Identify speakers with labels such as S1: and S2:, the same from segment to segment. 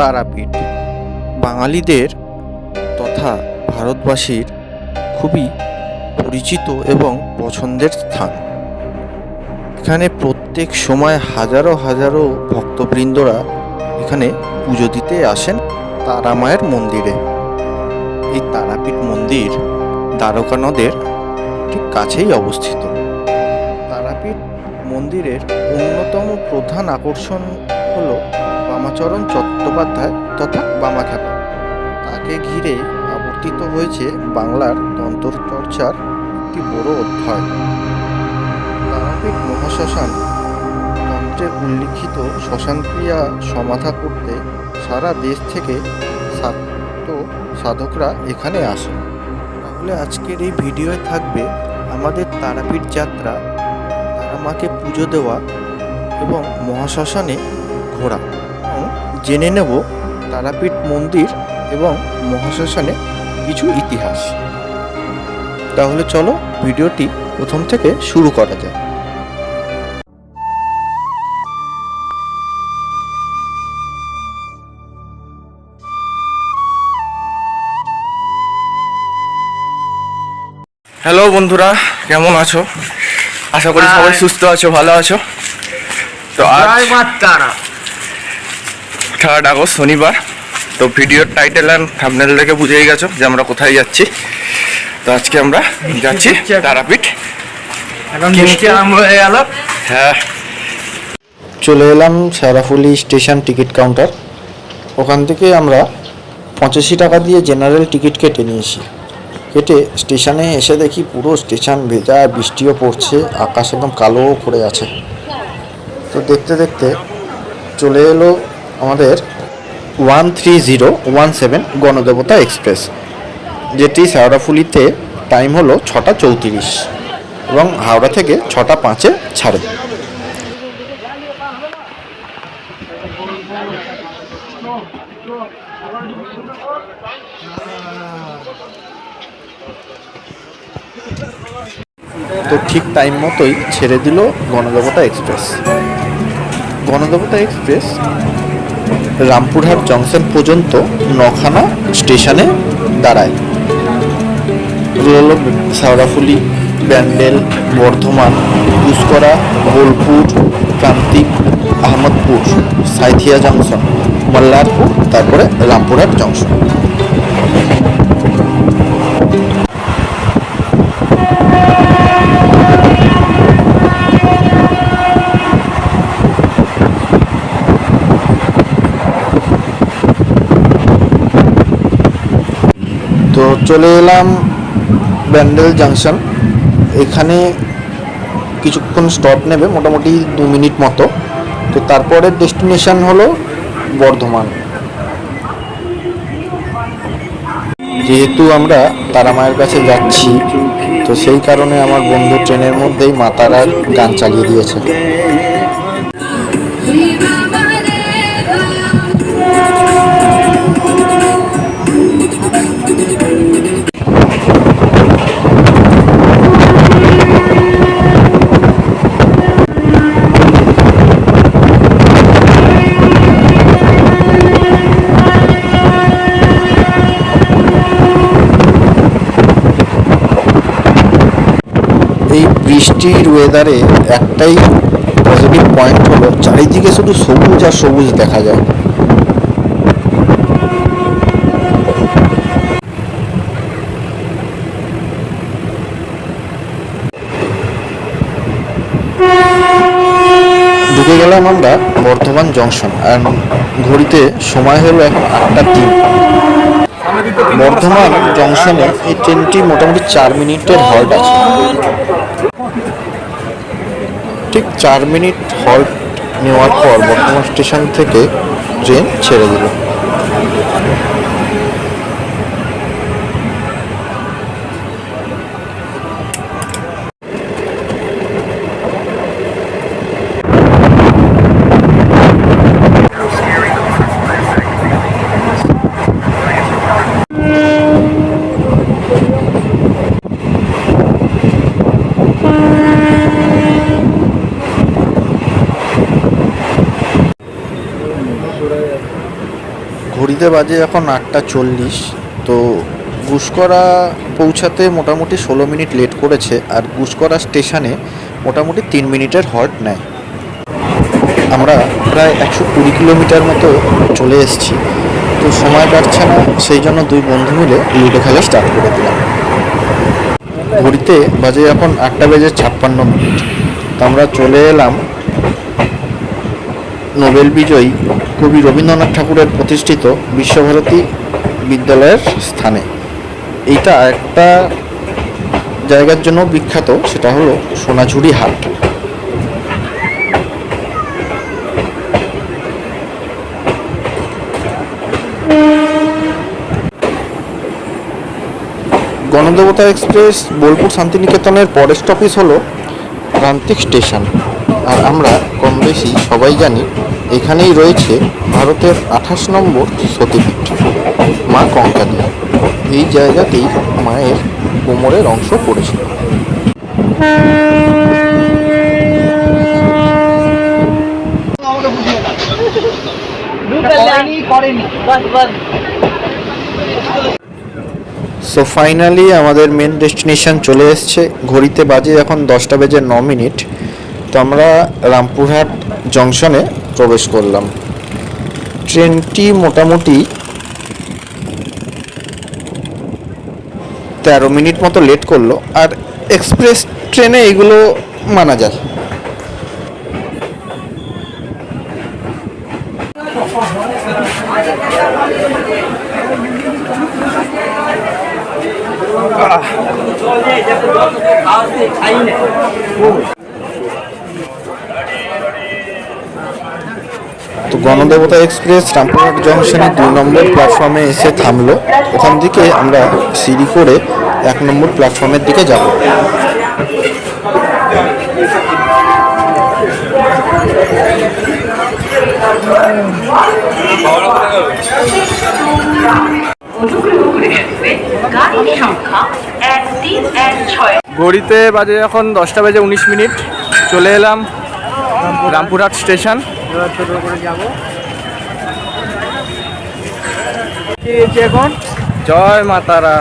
S1: তারাপীঠ। বাঙালিদের তথা ভারতবাসীর খুবই পরিচিত এবং পছন্দের স্থান। এখানে প্রত্যেক সময় হাজারো হাজারো ভক্তবৃন্দরা এখানে পুজো দিতে আসেন তারা মায়ের মন্দিরে। এই তারাপীঠ মন্দির দ্বারকা নদের ঠিক কাছেই অবস্থিত। তারাপীঠ মন্দিরের অন্যতম প্রধান আকর্ষণ হল বামাচরণ চট্টোপাধ্যায় তথা বামাখ্যাপা তাকে ঘিরে আবর্তিত হয়েছে বাংলার তন্ত্রচর্চার একটি বড় অধ্যায়। তারাপীঠ মহাশ্মশান তন্ত্রে উল্লিখিত শ্মশানক্রিয়া সমাধা করতে সারা দেশ থেকে সাত সাধকরা এখানে আসেন। তাহলে আজকের এই ভিডিওয়ে থাকবে আমাদের তারাপীঠ যাত্রা, তারা মাকে পুজো দেওয়া এবং মহাশ্মশানে ঘোরা। জেনে নেব তারাপীঠ মন্দির এবং মহাশ্মশানে কিছু ইতিহাস। তাহলে চলো ভিডিওটি প্রথম থেকে শুরু করা যাক। হ্যালো বন্ধুরা কেমন আছো? আশা করি সবাই সুস্থ আছো ভালো আছো। তো আজ
S2: তারা
S1: থার্ড আগস্ট শনিবার। তো ভিডিওর টাইটেল অ্যান্ড থাম্বনেল দেখে বুঝেই গেছো যে আমরা কোথায় যাচ্ছি। তো আজকে আমরা যাচ্ছি তারাপীঠ।
S2: হয়ে
S1: হ্যাঁ। চলে এলাম সারাফুলি স্টেশন টিকিট কাউন্টার। ওখান থেকে আমরা পঁচাশি টাকা দিয়ে জেনারেল টিকিট কেটে নিয়েছি। কেটে স্টেশনে এসে দেখি পুরো স্টেশন ভেজা বৃষ্টিও পড়ছে আকাশ একদম কালোও করে আছে। তো দেখতে দেখতে চলে এলো আমাদের one three zero one seven Ganadevata express, যেটি শেওড়াফুলিতে টাইম হলো ছটা চৌত্রিশ এবং হাওড়া থেকে ছটা পাঁচে ছাড়ে। তো ঠিক টাইম মতোই ছেড়ে দিল Ganadevata express. Ganadevata express Rampurhat junction পর্যন্ত নখানা স্টেশনে দাঁড়ায়। এগুলো হলো ব্যান্ডেল, বর্ধমান, পুষ্করা, বোলপুর প্রান্তিক আহমদপুর, সাইথিয়া জংশন, মল্লারপুর, তারপরে রামপুরহাট জংশন তো চলে এলাম ব্যান্ডেল জাংশন। এখানে কিছুক্ষণ স্টপ নেবে, মোটামুটি দু মিনিট মতো। তো তারপরের ডেস্টিনেশন হলো বর্ধমান। যেহেতু আমরা তারা মায়ের কাছে যাচ্ছি, তো সেই কারণে আমার বন্ধু ট্রেনের মধ্যেই মা তারার গান চালিয়ে দিয়েছে। বৃষ্টির ওয়েদারে একটাই পজিটিভ পয়েন্ট হলো, চারিদিকে শুধু সবুজ আর সবুজ দেখা যায়। ঢুকে গেলাম আমরা বর্ধমান জংশন আর ঘড়িতে সময় হলো এখন আটটা তিন। বর্ধমান জংশনে এই ট্রেনটি মোটামুটি চার মিনিটের হল্ট আছে। ঠিক চার মিনিট হল্ট নেওয়ার পর বর্তমান স্টেশন থেকে ট্রেন ছেড়ে দিল। ঘড়িতে বাজে এখন আটটা চল্লিশ। তো গুসকরা পৌঁছাতে মোটামুটি ষোলো মিনিট লেট করেছে আর গুসকরা স্টেশনে মোটামুটি তিন মিনিটের হল্ট নেয়। আমরা প্রায় একশো কুড়ি কিলোমিটার মতো চলে এসেছি। তো সময় কাটছে না, সেই জন্য দুই বন্ধু মিলে লুডো খেলা স্টার্ট করে দিলাম। ঘড়িতে বাজে এখন আটটা বেজে ছাপ্পান্ন মিনিট। তো আমরা চলে এলাম নোবেল বিজয়ী কবি রবীন্দ্রনাথ ঠাকুরের প্রতিষ্ঠিত বিশ্বভারতী বিদ্যালয়ের স্থানে। এইটা একটা জায়গার জন্য বিখ্যাত, সেটা হলো সোনাঝুরি হাট। গণদেবতা এক্সপ্রেস বোলপুর শান্তিনিকেতনের পরের স্টপেজ হলো প্রান্তিক স্টেশন। আর আমরা কম বেশি সবাই জানি এখানেই রয়েছে ভারতের আঠাশ নম্বর সতীপীঠ, মা কঙ্কালী এই জায়গাতেই মায়ের কোমরের অংশ পড়েছিল। সো ফাইনালি আমাদের মেন ডেস্টিনেশন চলে এসছে। ঘড়িতে বাজে এখন দশটা বেজে ন মিনিট। তো আমরা রামপুরহাট জংশনে প্রবেশ করলাম। ট্রেনটি মোটামুটি তেরো মিনিট মতো লেট করল, আর এক্সপ্রেস ট্রেনে এগুলো মানা যায়। তো গণদেবতা এক্সপ্রেস, রামপুরহাট জংশনের দুই নম্বর প্ল্যাটফর্মে এসে থামলো। ওখান থেকে আমরা সিঁড়ি করে এক নম্বর প্ল্যাটফর্মের দিকে যাব।
S2: ঘড়িতে বাজে এখন দশটা বেজে উনিশ মিনিট। চলে এলাম রামপুরহাট স্টেশন। এখন? জয় মাতারা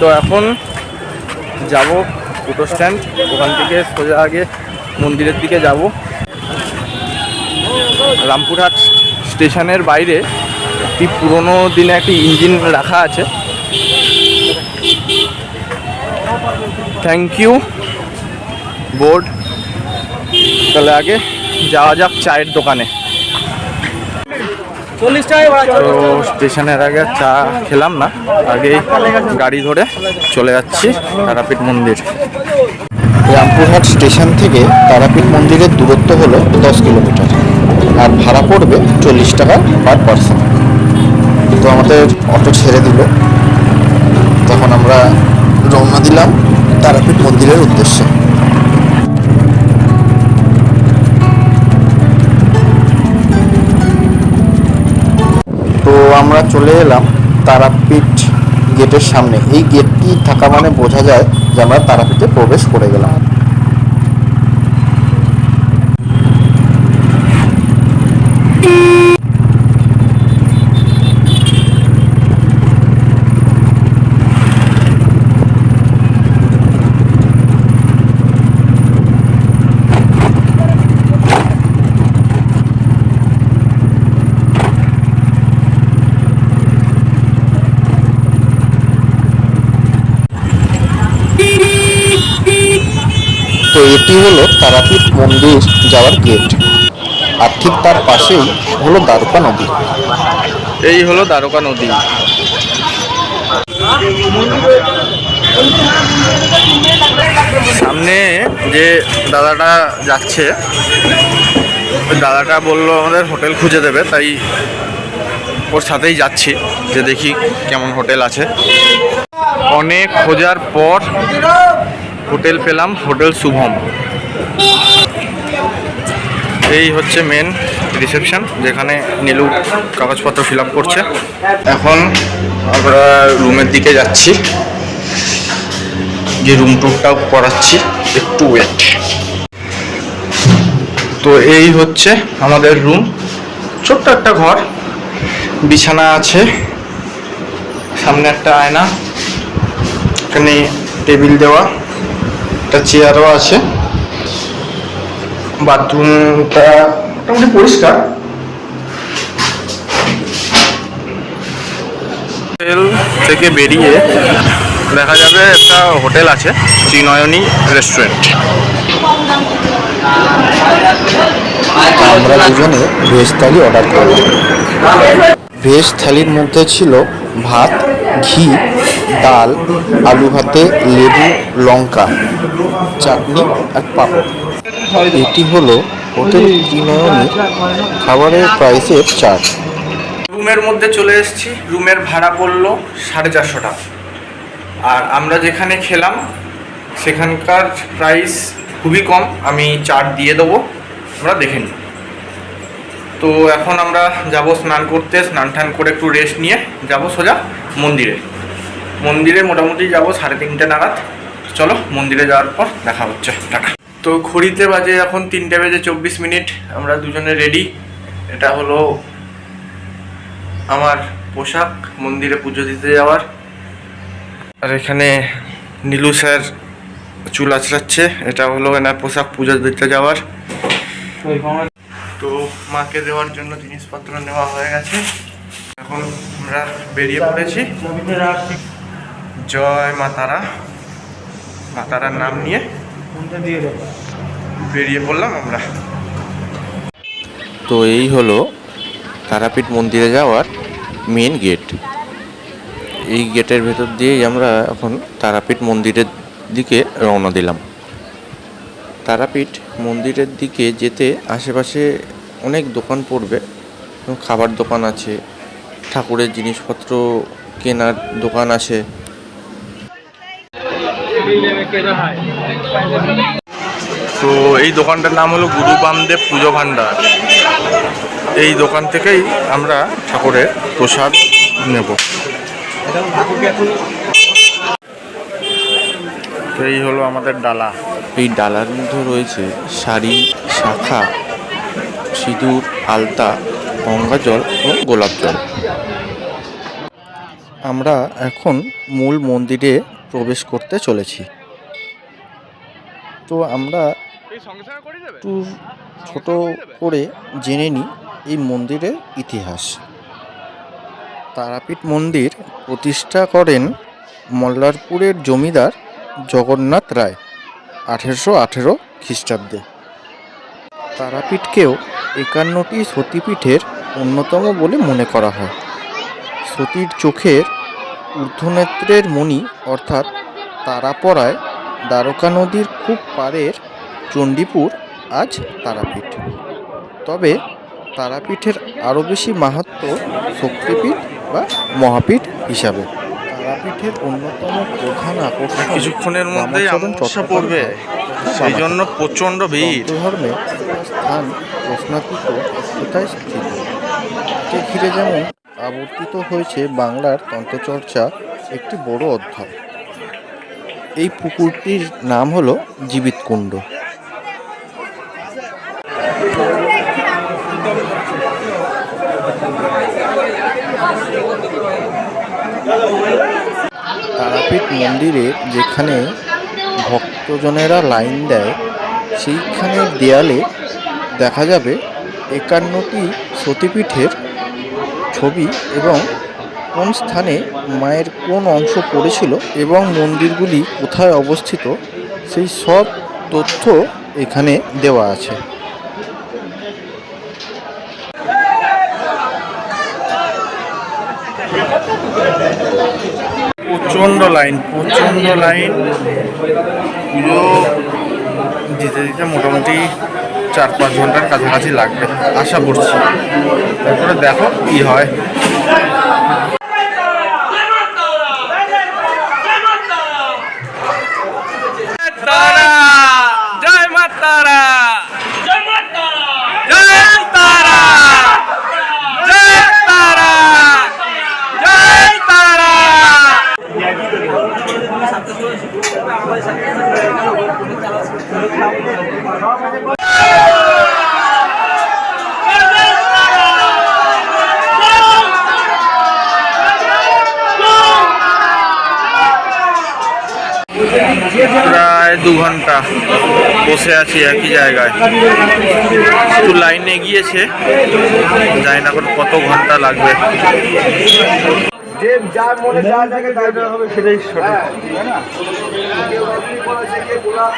S2: তো এখন যাব অটো স্ট্যান্ড, ওখান থেকে সোজা আগে মন্দিরের দিকে যাব। রামপুরহাট স্টেশনের বাইরে একটি পুরনো দিনে একটি ইঞ্জিন রাখা আছে। থ্যাংক ইউ বোর্ড তাহলে আগে যাওয়া যাক চায়ের দোকানে। তো স্টেশনের আগে চা খেলাম না, আগেই গাড়ি ধরে চলে যাচ্ছি তারাপীঠ মন্দির।
S1: রামপুরহাট স্টেশন থেকে তারাপীঠ মন্দিরের দূরত্ব হলো দশ কিলোমিটার, আর ভাড়া পড়বে চল্লিশ টাকা পার পার্সন তো আমাদের অটো ছেড়ে দিল। তখন আমরা রওনা দিলাম তারাপীঠ মন্দিরের উদ্দেশ্যে। আমরা চলে এলাম তারাপীঠ গেটের সামনে। এই গেটটি থাকা মানে বোঝা যায় যে আমরা তারাপীঠে প্রবেশ করে গেলাম তো এটি হলো তারাপীঠ মন্দির যাওয়ার গেট আর ঠিক তার পাশেই হলো দ্বারকা নদী।
S2: এই হলো দ্বারকা নদী। সামনে যে দাদাটা যাচ্ছে দাদাটা বলল, আমাদের হোটেল খুঁজে দেবে। তাই ওর সাথেই যাচ্ছি, যে দেখি কেমন হোটেল আছে। অনেক খোঁজার পর হোটেল পেলাম হোটেল শুভম। এই হচ্ছে মেন রিসেপশন যেখানে নীলু কাগজপত্র ফিল করছে। এখন আমরা রুমের দিকে যাচ্ছি। যে রুম টুরটাও করাচ্ছি, একটু ওয়েট তো এই হচ্ছে আমাদের রুম ছোট্ট একটা ঘর। বিছানা আছে। সামনে একটা আয়না। এখানে টেবিল দেওয়া। একটা চেয়ারও আছে। বাথরুমটা মোটামুটি পরিষ্কার। হোটেল থেকে বেরিয়ে দেখা যাবে একটা হোটেল আছে ত্রিনয়নী রেস্টুরেন্ট।
S1: আমরা দুজনে ভেজ থালি অর্ডার করলাম। ভেজ থালির মধ্যে ছিল ভাত ঘি ডাল আলু ভাতে লেবু লঙ্কা চাটনি আর পাঁপড়। এটি হলো হোটেল ত্রিনয়নীর খাবারের প্রাইসের চার্ট।
S2: রুমের মধ্যে চলে এসেছি। রুমের ভাড়া পড়ল সাড়ে চারশো টাকা। আর আমরা যেখানে খেলাম সেখানকার প্রাইস খুবই কম। আমি চার্ট দিয়ে দেবো। আমরা দেখে নিই তো এখন আমরা যাব স্নান করতে। স্নান টান করে একটু রেস্ট নিয়ে যাব সোজা মন্দিরে। মন্দিরে মোটামুটি যাব সাড়ে তিনটে নাগাদ। চলো মন্দিরে যাওয়ার পর দেখা হচ্ছে। টাটা। তো ঘড়িতে বাজে এখন তিনটে বেজে চব্বিশ মিনিট, আমরা দুজনে রেডি এটা হলো আমার পোশাক, মন্দিরে পুজো দিতে যাওয়ার। আর এখানে নীলু স্যার চুল আঁচড়াচ্ছে এটা হলো এনার পোশাক পুজো দিতে যাওয়ার। তো মাকে দেওয়ার জন্য জিনিসপত্র নেওয়া হয়ে গেছে। এখন আমরা বেরিয়ে পড়েছি। জয় মাতারা মাতারার নাম মা বেরিয়ে পড়লাম আমরা।
S3: তো এই হলো তারাপীঠ মন্দিরে যাওয়ার মেন গেট এই গেটের ভেতর দিয়েই আমরা এখন তারাপীঠ মন্দিরের দিকে রওনা দিলাম। তারাপীঠ মন্দিরের দিকে যেতে আশেপাশে অনেক দোকান পড়বে খাবার দোকান আছে ঠাকুরের জিনিসপত্র কেনার দোকান আছে।
S2: তো এই দোকানটার নাম হলো গুরু বামদেব পুজো ভাণ্ডার। এই দোকান থেকেই আমরা ঠাকুরের প্রসাদ নেব। তো এই হলো আমাদের ডালা।
S3: এই ডালার মধ্যে রয়েছে শাড়ি শাখা সিঁদুর আলতা গঙ্গা জল ও গোলাপ জল। আমরা এখন মূল মন্দিরে প্রবেশ করতে চলেছি। তো আমরা একটু ছোট করে জেনে নিই এই মন্দিরের ইতিহাস। তারাপীঠ মন্দির প্রতিষ্ঠা করেন মল্লারপুরের জমিদার জগন্নাথ রায় আঠেরোশো আঠেরো খ্রিস্টাব্দে। তারাপীঠকেও একান্নটি সতীপীঠের অন্যতম বলে মনে করা হয়। সতীর চোখের ঊর্ধ্বনেত্রের মণি অর্থাৎ তারাপড়ায় দ্বারকা নদীর খুব পাড়ের চণ্ডীপুর আজ তারাপীঠ। তবে তারাপীঠের আরও বেশি মাহাত্ম্য শক্তিপীঠ বা মহাপীঠ হিসাবে। তারাপীঠের অন্যতম প্রধান আকর্ষণ
S2: কিছুক্ষণের মধ্যেই অমাবস্যা পড়বে। সেই জন্য প্রচণ্ড ভিড়।
S3: ধর্মে স্থান প্রশ্নাতীত কোথায় স্থিত ঘিরে যেমন আবর্তিত হয়েছে বাংলার তন্ত্রচর্চা একটি বড় অধ্যায়। এই পুকুরটির নাম হলো জীবিত কুণ্ড। তারাপীঠ মন্দিরে যেখানে ভক্তজনেরা লাইন দেয় সেইখানের দেয়ালে দেখা যাবে একান্নটি সতীপীঠের ছবি এবং কোন স্থানে মায়ের কোন অংশ পড়েছিল এবং মন্দিরগুলি কোথায় অবস্থিত, সেই সব তথ্য এখানে দেওয়া আছে।
S2: প্রচণ্ড লাইন প্রচণ্ড লাইন। পুজো দিতে দিতে মোটামুটি চার পাঁচ ঘণ্টার কাছাকাছি লাগবে, আশা করছি। তারপরে দেখো কি হয়
S4: জয় মা তারা জয় মা তারা জয় তারা জয় তারা জয় তারা জয়
S2: দু ঘণ্টা বসে আছি একই জায়গায়। একটু লাইন এগিয়েছে জানি না এখন কত ঘণ্টা লাগবে।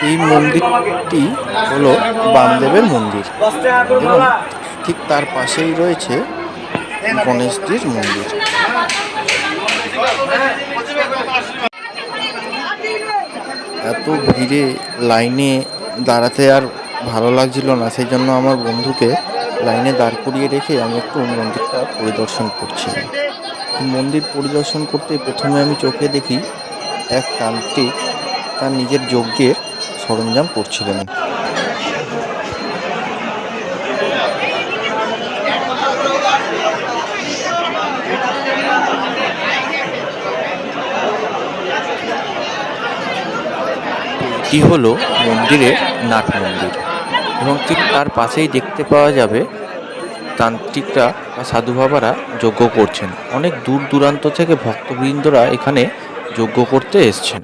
S3: এই মন্দিরটি হলো বামদেবের মন্দির। এবং ঠিক তার পাশেই রয়েছে গণেশজির মন্দির। এত ভিড়ে লাইনে দাঁড়াতে আর ভালো লাগছিল না, সেই জন্য আমার বন্ধুকে লাইনে দাঁড় করিয়ে রেখে আমি একটু মন্দিরটা পরিদর্শন করছি। মন্দির পরিদর্শন করতে প্রথমে আমি চোখে দেখি, এক তান্ত্রিক তার নিজের যজ্ঞের সরঞ্জাম করছিলেন এটি হলো? মন্দিরের নাট মন্দির। এবং ঠিক তার পাশেই দেখতে পাওয়া যাবে তান্ত্রিকরা বা সাধু বাবারা যজ্ঞ করছেন। অনেক দূর দূরান্ত থেকে ভক্তবৃন্দরা এখানে যজ্ঞ করতে এসছেন।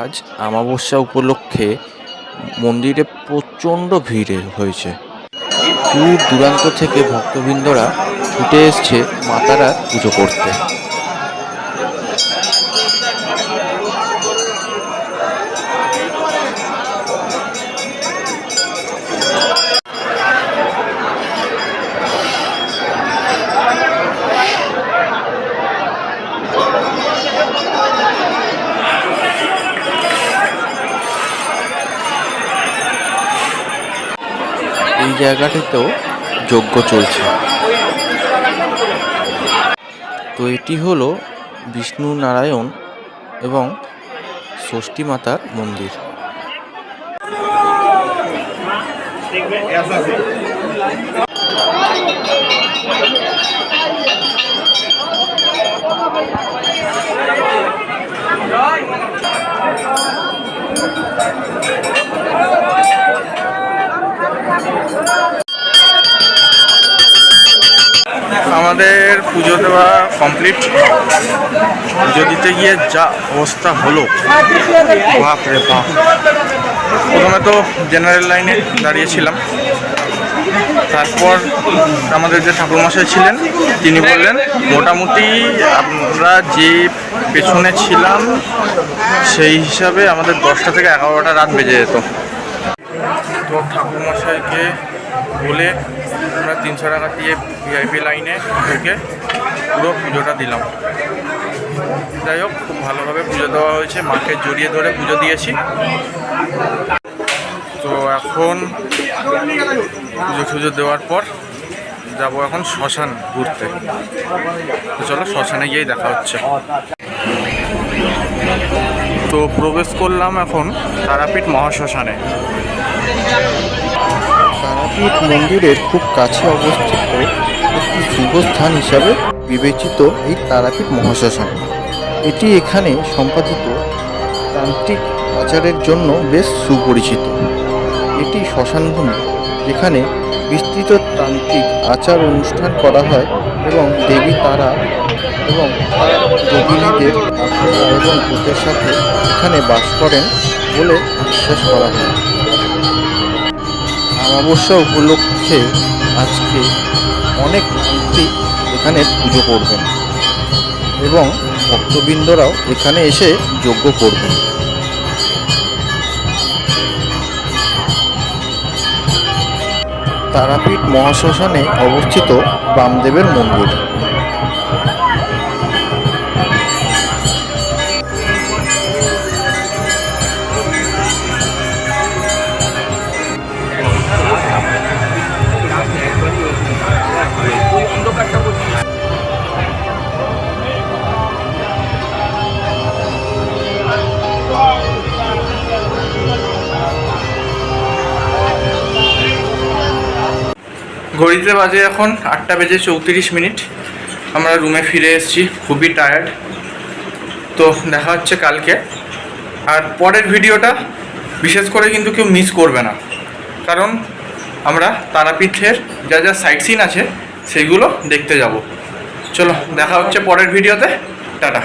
S3: আজ আমাবস্যা উপলক্ষে মন্দিরে প্রচণ্ড ভিড় হয়েছে। দূর দূরান্ত থেকে ভক্তবৃন্দরা ছুটে এসছে মাতারা পুজো করতে। জায়গাটিতেও যজ্ঞ চলছে। তো এটি হলো বিষ্ণু নারায়ণ এবং ষষ্ঠী মাতার মন্দির।
S2: আমাদের পুজো দেওয়া কমপ্লিট পুজো দিতে গিয়ে যা অবস্থা হলো। বাপ রে বাপ। প্রথমে তো জেনারেল লাইনে দাঁড়িয়েছিলাম। তারপর আমাদের যে ঠাকুরমশাই ছিলেন, তিনি বললেন, মোটামুটি আমরা যে পেছনে ছিলাম, সেই হিসাবে আমাদের দশটা থেকে এগারোটা রাত বেজে যেত। তো ঠাকুরমশাইকে বলে আমরা তিনশো টাকা দিয়ে ভিআইপি লাইনে ঢুকে পুরো পুজোটা দিলাম। যাই হোক, খুব ভালোভাবে পুজো দেওয়া হয়েছে, মাকে জড়িয়ে ধরে পুজো দিয়েছি। তো এখন পুজো টুজো দেওয়ার পর যাব এখন শ্মশান ঘুরতে। তো চলো শ্মশানে গিয়েই দেখা হচ্ছে। তো প্রবেশ করলাম এখন তারাপীঠ মহাশ্মশানে।
S3: তারাপীঠ মন্দিরের খুব কাছে অবস্থিত একটি শুভ স্থান হিসাবে বিবেচিত এই তারাপীঠ মহাশ্মশান। এটি এখানে সম্পাদিত তান্ত্রিক আচারের জন্য বেশ সুপরিচিত। এটি শ্মশানভূমি, যেখানে বিস্তৃত তান্ত্রিক আচার অনুষ্ঠান করা হয় এবং দেবী তারা এবং তার যোগিনীদের এবং ভূতের সাথে এখানে বাস করেন বলে বিশ্বাস করা হয়। অমাবস্যা উপলক্ষে আজকে অনেক তান্ত্রিক এখানে পুজো করবেন। এবং ভক্তবৃন্দরাও এখানে এসে যজ্ঞ করবেন। তারাপীঠ মহাশ্মশানে অবস্থিত বামদেবের মন্দির।
S2: ঘড়িতে বাজে এখন আটটা বেজে চৌত্রিশ মিনিট। আমরা রুমে ফিরে এসেছি, খুবই টায়ার্ড তো দেখা হচ্ছে কালকে। আর পরের ভিডিওটা বিশেষ করে কিন্তু কেউ মিস করবে না। কারণ আমরা তারাপীঠের যা যা সাইট সিন আছে, সেগুলো দেখতে যাব। চলো, দেখা হচ্ছে পরের ভিডিওতে। টাটা।